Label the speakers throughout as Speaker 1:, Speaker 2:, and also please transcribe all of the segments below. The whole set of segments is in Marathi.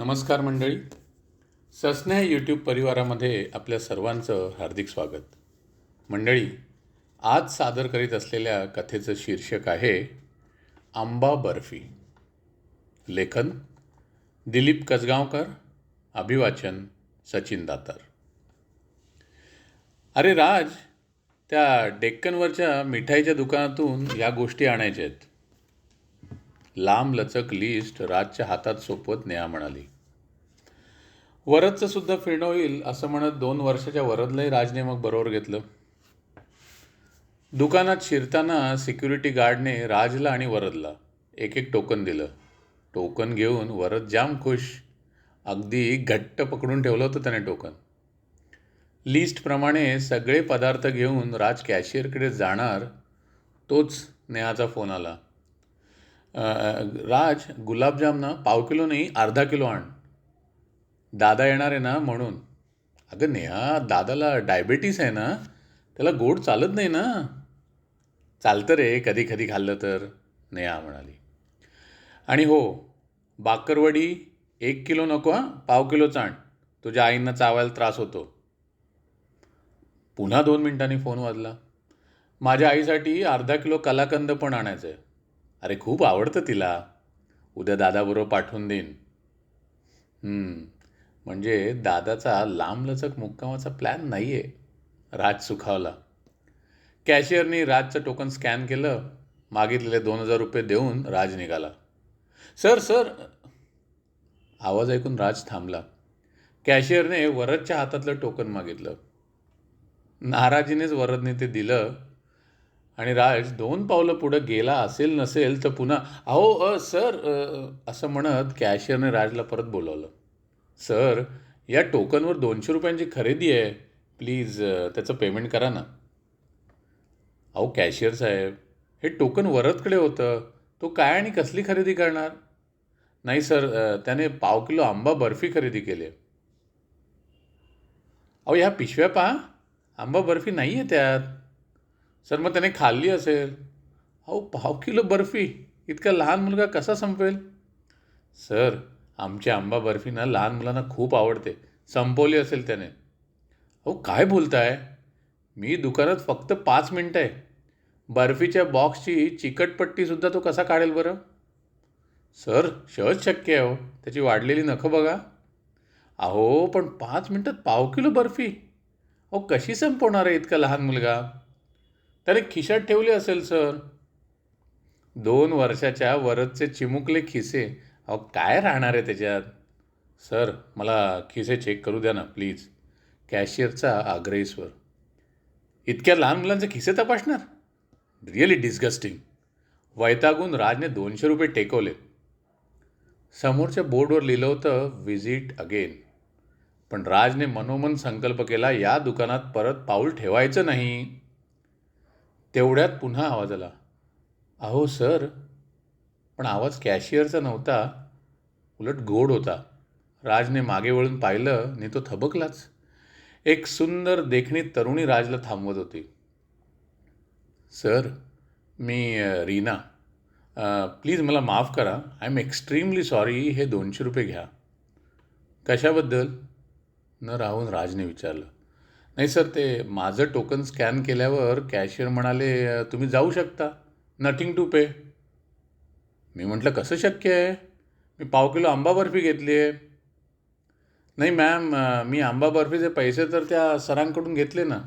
Speaker 1: नमस्कार मंडळी. सस्नेह यूट्यूब परिवारामध्ये आपल्या सर्वांचं हार्दिक स्वागत. मंडळी आज सादर करीत असलेल्या कथेचं शीर्षक आहे आंबा बर्फी. लेखन दिलीप कसगावकर अभिवाचन सचिन दातार. अरे राज त्या डेक्कनवरच्या मिठाईच्या दुकानातून या गोष्टी आणायच्या आहेत. लांबलचक लिस्ट राजच्या हातात सोपवत नेहा म्हणाली. वरदचं सुद्धा फिरणं होईल असं म्हणत दोन वर्षाच्या वरदलाही राजने मग बरोबर घेतलं. दुकानात शिरताना सिक्युरिटी गार्डने राजला आणि वरदला एक एक टोकन दिलं. टोकन घेऊन वरद जाम खुश. अगदी घट्ट पकडून ठेवलं होतं त्याने टोकन लिस्टप्रमाणे सगळे पदार्थ घेऊन राज कॅशियरकडे जाणार तोच नेहाचा फोन आला. राज गुलाबजाम ना पाव किलो नाही अर्धा किलो आण. दादा येणार आहे ना म्हणून. अगं नेहा दादाला डायबेटीस आहे ना त्याला गोड चालत नाही ना. चालतं रे कधी कधी खाल्लं तर नेहा म्हणाली. आणि हो बाकरवडी एक किलो नको हां पाव किलो चाण तुझ्या आईंना चावायला त्रास होतो. पुन्हा दोन मिनिटांनी फोन वाजला. माझ्या आईसाठी अर्धा किलो कलाकंद पण आणायचं आहे अरे खूप आवडतं तिला. उद्या दादाबरोबर पाठवून देईन. म्हणजे दादाचा लांबलचक मुक्कामाचा प्लॅन नाही आहे राज सुखावला. कॅशियरनी राजचं टोकन स्कॅन केलं. मागितलेले दोन हजार रुपये देऊन राज निघाला. Sir sir. आवाज ऐकून राज थांबला. कॅशियरने वरदच्या हातातलं टोकन मागितलं. नाराजीनेच वरदने ते दिलं. आणि राज दोन पावलं पुढं गेला असेल नसेल तर पुन्हा अहो अ, सर असं म्हणत कॅशियरने राजला परत बोलावलं. सर या टोकनवर दोनशे रुपयांची खरेदी आहे. प्लीज त्याचं पेमेंट करा ना. अहो कॅशियर साहेब हे टोकन वरदकडे होतं. तो काय आणि कसली खरेदी करणार? नाही सर त्याने पाव किलो आंबा बर्फी खरेदी केली अहो ह्या पिशव्या पहा. आंबा बर्फी नाही आहे त्यात. सर मग त्याने खाल्ली असेल? अहो पाव किलो बर्फी. इतका लहान मुलगा कसा संपवेल सर आमची आंबा बर्फी ना लहान मुलांना खूप आवडते. संपवली असेल त्याने. अहो काय बोलताय? मी दुकानात फक्त पाच मिनटं आहे. बर्फीच्या बॉक्सची चिकटपट्टीसुद्धा तो कसा काढेल बरं? सर सहज शक्य आहे हो. त्याची वाढलेली नखं बघा. अहो पण पाच मिनटात पाव किलो बर्फी. अहो कशी संपवणार आहे इतका लहान मुलगा? अरे खिशात ठेवले असेल सर. दोन वर्षाच्या वरदचे चिमुकले खिसे. अहो काय राहणार आहे त्याच्यात? सर मला खिसे चेक करू द्या ना प्लीज कॅशियरचा आग्रही स्वर. इतक्या लहान मुलांचे खिसे तपासणार? रिअली डिस्गस्टिंग वैतागून राजने दोनशे रुपये टेकवले. समोरच्या बोर्डवर लिहिलं होतं व्हिजिट अगेन पण राजने मनोमन संकल्प केला या दुकानात परत पाऊल ठेवायचं नाही. तेवढ्यात पुन्हा आवाज आला. अहो सर पण आवाज कॅशियरचा नव्हता. उलट गोड होता. राजने मागे वळून पाहिलं आणि तो थबकलाच. एक सुंदर देखणी तरुणी राजला थांबवत होती. Sir me Reena. प्लीज मला माफ करा. I am extremely sorry. हे दोनशे रुपये घ्या. कशाबद्दल? न राहून राजने विचारलं. नाही सर ते माझं टोकन स्कॅन केल्यावर कॅशियर म्हणाले तुम्ही जाऊ शकता. नथिंग टू पे मी म्हटलं कसं शक्य आहे? मी पाव किलो आंबा बर्फी घेतली आहे. नाही मॅम मी आंबा बर्फीचे पैसे तर त्या सरांकडून घेतले ना.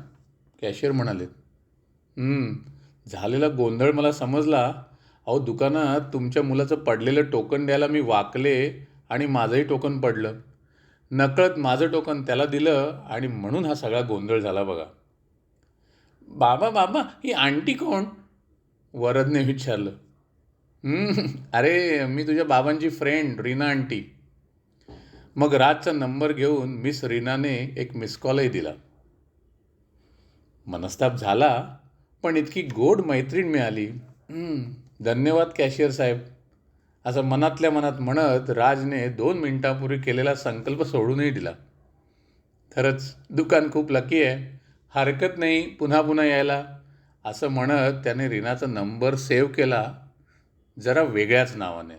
Speaker 1: कॅशियर म्हणाले झालेला गोंधळ मला समजला. अहो दुकानात तुमच्या मुलाचं पडलेलं टोकन द्यायला मी वाकले आणि माझंही टोकन पडलं. नकळत माझं टोकन त्याला दिलं आणि म्हणून हा सगळा गोंधळ झाला बघा. बाबा बाबा ही आंटी कोण? वरदने विचारलं. अरे मी तुझ्या बाबांची फ्रेंड रीना आंटी. मग राजचा नंबर घेऊन मिस रीनाने एक मिस कॉलही दिला. मनस्ताप झाला पण इतकी गोड मैत्रीण मिळाली. धन्यवाद कॅशियर साहेब. असं मनातल्या मनात म्हणत राजने दोन मिनिटांपूर्वी केलेला संकल्प सोडूनही दिला. खरंच दुकान खूप लकी आहे. हरकत नाही पुन्हा पुन्हा यायला. असं म्हणत त्याने रीनाचा नंबर सेव्ह केला जरा वेगळ्याच नावाने.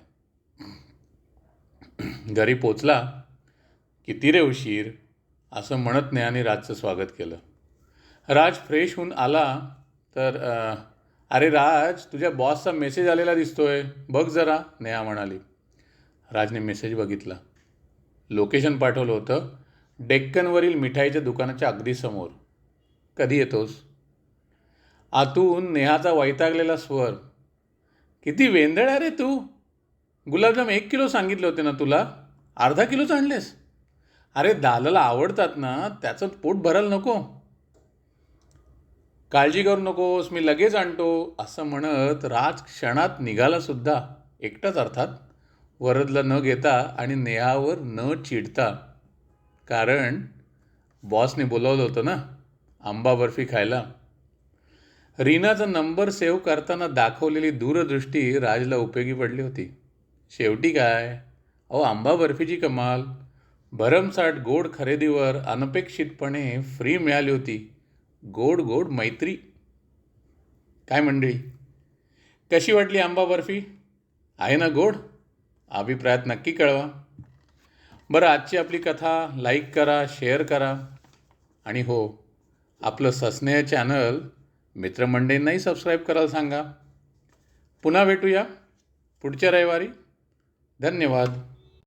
Speaker 1: घरी पोचला किती रे उशीर असं म्हणत नाही आणि राजचं स्वागत केलं. राज फ्रेश होऊन आला तर अरे राज तुझ्या बॉसचा मेसेज आलेला दिसतोय. बघ जरा नेहा म्हणाली. राजने मेसेज बघितला. लोकेशन पाठवलं होतं. डेक्कनवरील मिठाईच्या दुकानाच्या अगदी समोर. कधी येतोस? आतून नेहाचा वैतागलेला स्वर. किती वेंदळ आहे रे तू. गुलाबजाम एक किलो सांगितले होते ना तुला? अर्धा किलोच आणलेस. अरे दालाला आवडतात ना त्याचं पोट भरायला नको. काळजी करू नकोस मी लगेच आणतो असं म्हणत राज क्षणात निघालासुद्धा एकटाच अर्थात. वरदला न घेता आणि नेहावर न चिडता. कारण बॉसने बोलावलं होतं ना आंबा बर्फी खायला. रीनाचा नंबर सेव्ह करताना दाखवलेली दूरदृष्टी राजला उपयोगी पडली होती. शेवटी काय? अहो आंबा बर्फीची कमाल. भरमसाठ गोड खरेदीवर अनपेक्षितपणे फ्री मिळाली होती. गोड गोड मैत्री. काय मंडळी? कशी वाटली आंबा बर्फी? आहे ना गोड? अभिप्रायात नक्की कळवा. बरं आजची आपली कथा लाईक करा शेअर करा. आणि हो आपलं ससने चॅनल मित्रमंडळींनाही सबस्क्राईब करायला सांगा. पुन्हा भेटूया पुढच्या रविवारी. धन्यवाद.